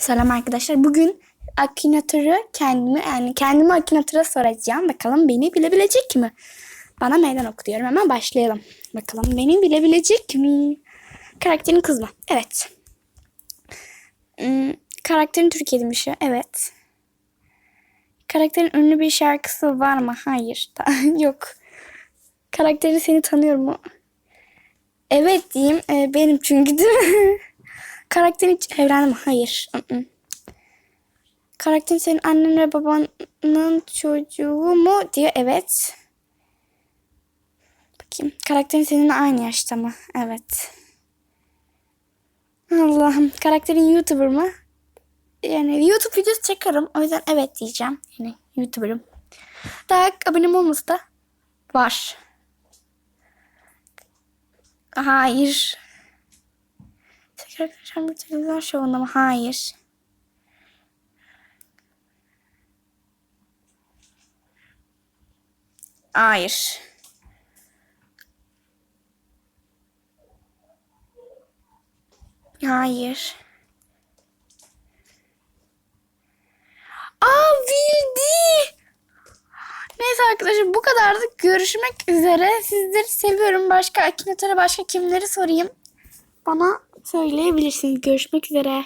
Selam arkadaşlar. Bugün Akinator'u kendime yani kendime Akinator'a soracağım. Bakalım beni bilebilecek mi? Bana meydan oku diyorum. Hemen başlayalım. Bakalım beni bilebilecek mi? Karakterin kız mı? Evet. Hmm, karakterin Türkiye'de bir şey? Evet. Karakterin ünlü bir şarkısı var mı? Hayır. Yok. Karakterin seni tanıyor mu? Evet diyeyim. Ee, benim çünkü değil mi? Karakterin hiç evlendi mi? Hayır. Karakterin senin annen ve babanın çocuğu mu diyor. Evet. Bakayım. Karakterin seninle aynı yaşta mı? Evet. Allah'ım. Karakterin YouTuber mı? Yani YouTube videosu çekerim. O yüzden evet diyeceğim. Yani YouTuber'ım. Daha abonem olması da var. Hayır. Tekrar bir televizyon şovunda mı? Hayır. Hayır. Hayır. Aa bildi. Neyse arkadaşlar bu kadardı. Görüşmek üzere. Sizleri seviyorum. Başka Akinator'a başka kimleri sorayım? Bana söyleyebilirsiniz. Görüşmek üzere.